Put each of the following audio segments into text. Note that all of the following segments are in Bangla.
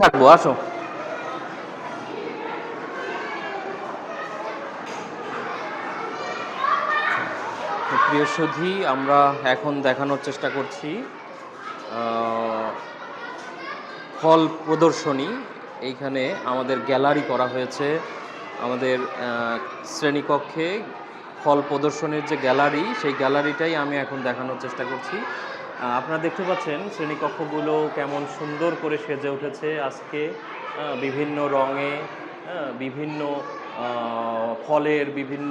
থাকব, আসো। প্রিয় সুধী, আমরা এখন দেখানোর চেষ্টা করছি ফল প্রদর্শনী। এইখানে আমাদের গ্যালারি করা হয়েছে, আমাদের শ্রেণীকক্ষে ফল প্রদর্শনীর যে গ্যালারি, সেই গ্যালারিটাই আমি এখন দেখানোর চেষ্টা করছি। আপনারা দেখতে পাচ্ছেন শ্রেণীকক্ষগুলো কেমন সুন্দর করে সেজে উঠেছে। আজকে বিভিন্ন রঙে বিভিন্ন ফলের বিভিন্ন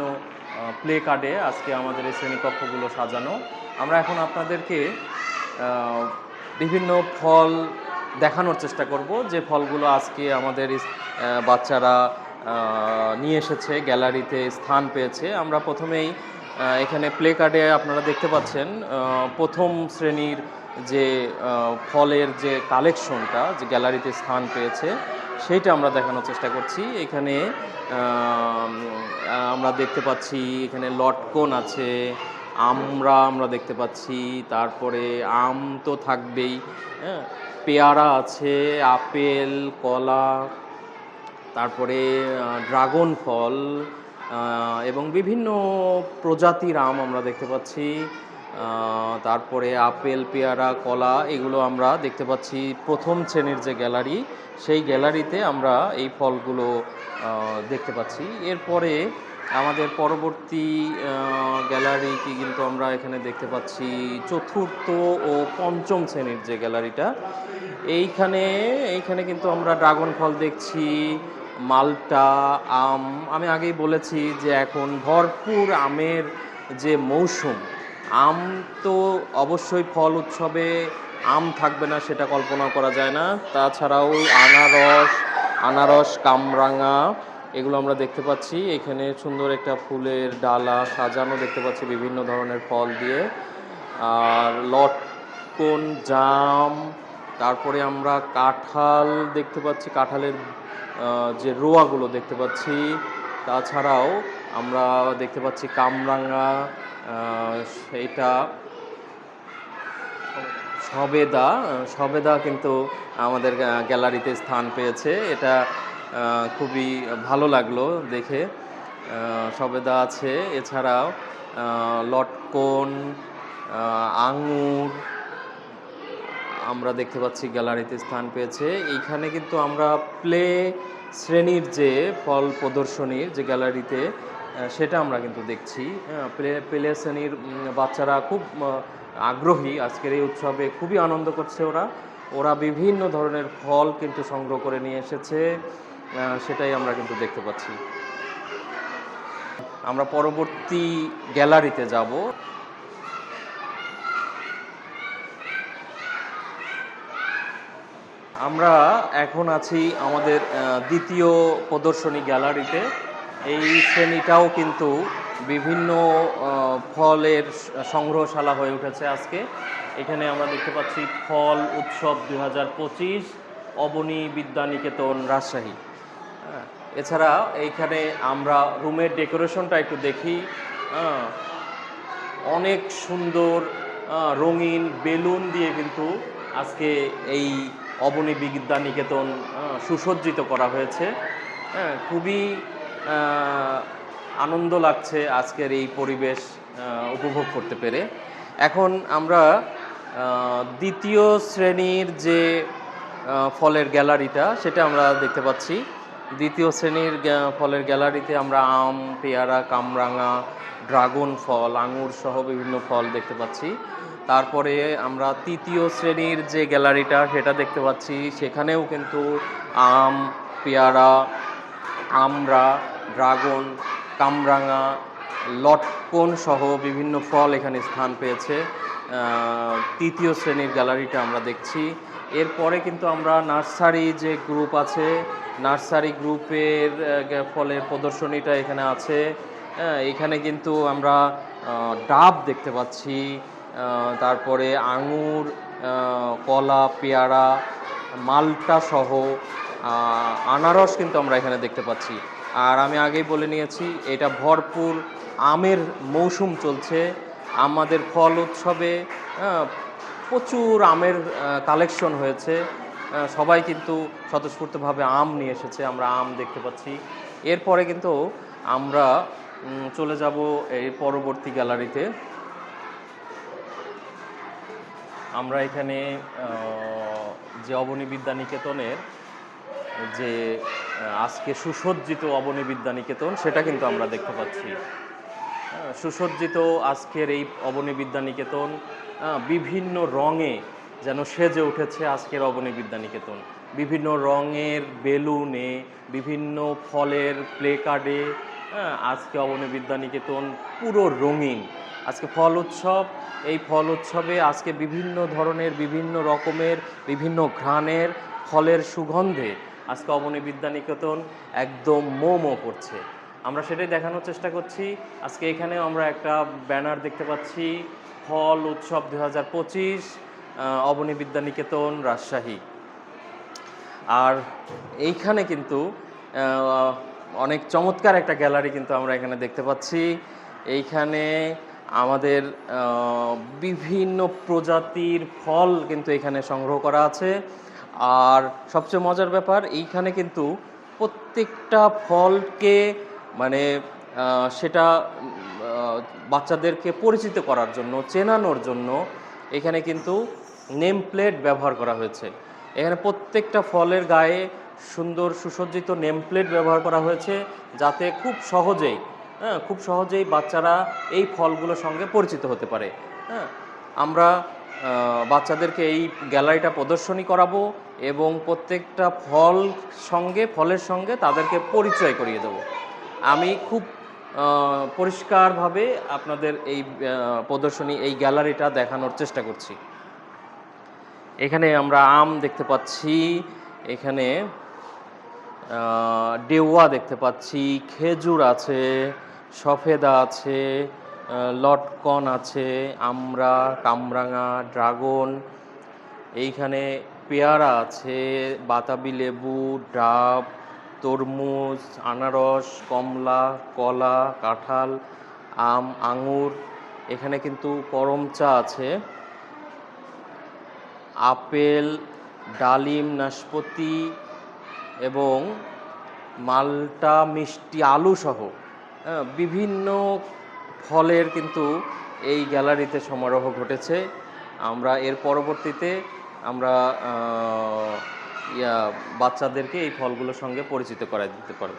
প্লে কার্ডে আজকে আমাদের এই শ্রেণীকক্ষগুলো সাজানো। আমরা এখন আপনাদেরকে বিভিন্ন ফল দেখানোর চেষ্টা করব। যে ফলগুলো আজকে আমাদের বাচ্চারা নিয়ে এসেছে, গ্যালারিতে স্থান পেয়েছে। আমরা প্রথমেই এখানে প্লে কার্ডে আপনারা দেখতে পাচ্ছেন প্রথম শ্রেণির যে ফলের যে কালেকশনটা, যে গ্যালারিতে স্থান পেয়েছে, সেইটা আমরা দেখানোর চেষ্টা করছি। এখানে আমরা দেখতে পাচ্ছি, এখানে লটকন আছে, আমরা আমরা দেখতে পাচ্ছি, তারপরে আম তো থাকবেই হ্যাঁ? পেয়ারা আছে, আপেল, কলা, তারপরে ড্রাগন ফল এবং বিভিন্ন প্রজাতির আম আমরা দেখতে পাচ্ছি। তারপরে আপেল, পেয়ারা, কলা, এগুলো আমরা দেখতে পাচ্ছি প্রথম শ্রেণির যে গ্যালারি, সেই গ্যালারিতে আমরা এই ফলগুলো দেখতে পাচ্ছি। এরপরে আমাদের পরবর্তী গ্যালারিটি কিন্তু আমরা এখানে দেখতে পাচ্ছি চতুর্থ ও পঞ্চম শ্রেণির যে গ্যালারিটা। এইখানে এইখানে কিন্তু আমরা ড্রাগন ফল দেখছি মালটা, আম, আমি আগেই বলেছি যে এখন ভরপুর আমের যে মৌসুম, আম তো অবশ্যই ফল উৎসবে আম থাকবে না সেটা কল্পনা করা যায় না। তাছাড়াও আনারস আনারস, কামরাঙা, এগুলো আমরা দেখতে পাচ্ছি। এখানে সুন্দর একটা ফুলের ডালা সাজানো দেখতে পাচ্ছি বিভিন্ন ধরনের ফল দিয়ে। আর লটকন, জাম তারপরে আমরা কাঁঠাল দেখতে পাচ্ছি কাঁঠালের যে রোয়াগুলো দেখতে পাচ্ছি। তাছাড়াও আমরা দেখতে পাচ্ছি কামরাঙা আহ, সেইটা সবেদা সবেদা কিন্তু আমাদের গ্যালারিতে স্থান পেয়েছে। এটা খুবই ভালো লাগল দেখে। সবেদা আছে এছাড়াও লটকন আঙুর আমরা দেখতে পাচ্ছি গ্যালারিতে স্থান পেয়েছে। এইখানে কিন্তু আমরা প্লে শ্রেণির যে ফল প্রদর্শনীর যে গ্যালারিতে সেটা আমরা কিন্তু দেখছি। প্লে প্লে শ্রেণির বাচ্চারা খুব আগ্রহী আজকের এই উৎসবে। খুবই আনন্দ করছে ওরা। ওরা বিভিন্ন ধরনের ফল কিন্তু সংগ্রহ করে নিয়ে এসেছে। সেটাই আমরা কিন্তু দেখতে পাচ্ছি। আমরা পরবর্তী গ্যালারিতে যাব। আমরা এখন আছি আমাদের দ্বিতীয় প্রদর্শনী গ্যালারিতে। এই শ্রেণীটাও কিন্তু বিভিন্ন ফলের সংগ্রহশালা হয়ে উঠেছে আজকে। এখানে আমরা দেখতে পাচ্ছি ফল উৎসব দুই হাজার পঁচিশ অবনী বিদ্যানিকেতন রাজশাহী। হ্যাঁ, এছাড়া এইখানে আমরা রুমের ডেকোরেশনটা একটু দেখি। হ্যাঁ, অনেক সুন্দর রঙিন বেলুন দিয়ে কিন্তু আজকে এই অবনী বিদ্যা নিকেতন সুসজ্জিত করা হয়েছে। হ্যাঁ খুবই আনন্দ লাগছে আজকের এই পরিবেশ উপভোগ করতে পেরে। এখন আমরা দ্বিতীয় শ্রেণির যে ফলের গ্যালারিটা, সেটা আমরা দেখতে পাচ্ছি। দ্বিতীয় শ্রেণির ফলের গ্যালারিতে আমরা আম, পেয়ারা, কামরাঙা, ড্রাগন ফল, আঙুর সহ বিভিন্ন ফল দেখতে পাচ্ছি। তারপরে আমরা তৃতীয় শ্রেণির যে গ্যালারিটা সেটা দেখতে পাচ্ছি। সেখানেও কিন্তু আম, পেয়ারা আমরা ড্রাগন, কামরাঙা, লটকন সহ বিভিন্ন ফল এখানে স্থান পেয়েছে। তৃতীয় শ্রেণির গ্যালারিটা আমরা দেখছি। এরপরে কিন্তু আমরা নার্সারি যে গ্রুপ আছে, নার্সারি গ্রুপের ফলের প্রদর্শনীটা এখানে আছে। এখানে কিন্তু আমরা ডাব দেখতে পাচ্ছি। তারপরে আঙুর কলা, পেয়ারা, মালটা সহ আনারস কিন্তু আমরা এখানে দেখতে পাচ্ছি। আর আমি আগেই বলে নিয়েছি, এটা ভরপুর আমের মৌসুম চলছে। আমাদের ফল উৎসবে প্রচুর আমের কালেকশন হয়েছে। সবাই কিন্তু স্বতঃস্ফূর্তভাবে আম নিয়ে এসেছে, আমরা আম দেখতে পাচ্ছি। এরপরে কিন্তু আমরা চলে যাব এই পরবর্তী গ্যালারিতে আমরা এখানে যে অবনী বিদ্যা নিকেতনের যে আজকে সুসজ্জিত অবনী বিদ্যানিকেতন সেটা কিন্তু আমরা দেখতে পাচ্ছি। সুসজ্জিত আজকের এই অবনী বিদ্যানিকেতন আহ, বিভিন্ন রঙে যেন সেজে উঠেছে আজকের অবনী বিদ্যা নিকেতন বিভিন্ন রঙের বেলুনে বিভিন্ন ফলের প্লে কার্ডে আজকে অবনী বিদ্যানিকেতন পুরো রঙিন। আজকে ফল উৎসব। এই ফল উৎসবে আজকে বিভিন্ন ধরনের, বিভিন্ন রকমের, বিভিন্ন ঘ্রাণের ফলের সুগন্ধে আজকে অবনী বিদ্যানিকেতন একদম মোমো করছে। আমরা সেটাই দেখানোর চেষ্টা করছি। আজকে এখানে আমরা একটা ব্যানার দেখতে পাচ্ছি, ফল উৎসব দু হাজার পঁচিশ অবনী বিদ্যানিকেতন রাজশাহী। আর এইখানে কিন্তু অনেক চমৎকার একটা গ্যালারি কিন্তু আমরা এখানে দেখতে পাচ্ছি। এইখানে আমাদের বিভিন্ন প্রজাতির ফল কিন্তু এখানে সংগ্রহ করা আছে। আর সবচেয়ে মজার ব্যাপার, এইখানে কিন্তু প্রত্যেকটা ফলকে মানে সেটা বাচ্চাদেরকে পরিচিত করার জন্য, চেনানোর জন্য এখানে কিন্তু নেম প্লেট ব্যবহার করা হয়েছে। এখানে প্রত্যেকটা ফলের গায়ে সুন্দর সুসজ্জিত নেম প্লেট ব্যবহার করা হয়েছে যাতে খুব সহজেই হ্যাঁ খুব সহজেই বাচ্চারা এই ফলগুলোর সঙ্গে পরিচিত হতে পারে। হ্যাঁ আমরা বাচ্চাদেরকে এই গ্যালারিটা প্রদর্শনী করাবো এবং প্রত্যেকটা ফল সঙ্গে, ফলের সঙ্গে তাদেরকে পরিচয় করিয়ে দেবো। আমি খুব পরিষ্কারভাবে আপনাদের এই প্রদর্শনী, এই গ্যালারিটা দেখানোর চেষ্টা করছি। এখানে আমরা আম দেখতে পাচ্ছি। এখানে ডেওয়া দেখতে পাচ্ছি, খেজুর আছে, সফেদা আছে লটকন আছে, আমরা, কামরাঙা, ড্রাগন, এইখানে পেয়ারা আছে, বাতাবি লেবু, ডাব, তরমুজ, আনারস, কমলা, কলা, কাঁঠাল, আম, আঙুর, এখানে কিন্তু করম চা আছে। আপেল, ডালিম, নাশপাতি এবং মালটা মিষ্টি আলু সহ হ্যাঁ, বিভিন্ন ফলের কিন্তু এই গ্যালারিতে সমারোহ ঘটেছে। আমরা এর পরবর্তীতে আমরা ইয়া বাচ্চাদেরকে এই ফলগুলোর সঙ্গে পরিচিত করাই দিতে পারব।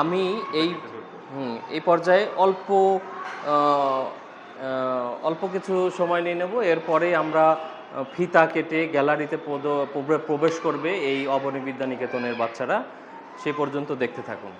আমি এই এই পর্যায়ে অল্প অল্প কিছু সময় নিয়ে নেব। এরপরে আমরা ফিতা কেটে গ্যালারিতে প্রবেশ করবে এই অবনী বিদ্যানিকেতনের বাচ্চারা। সে পর্যন্ত দেখতে থাকুন।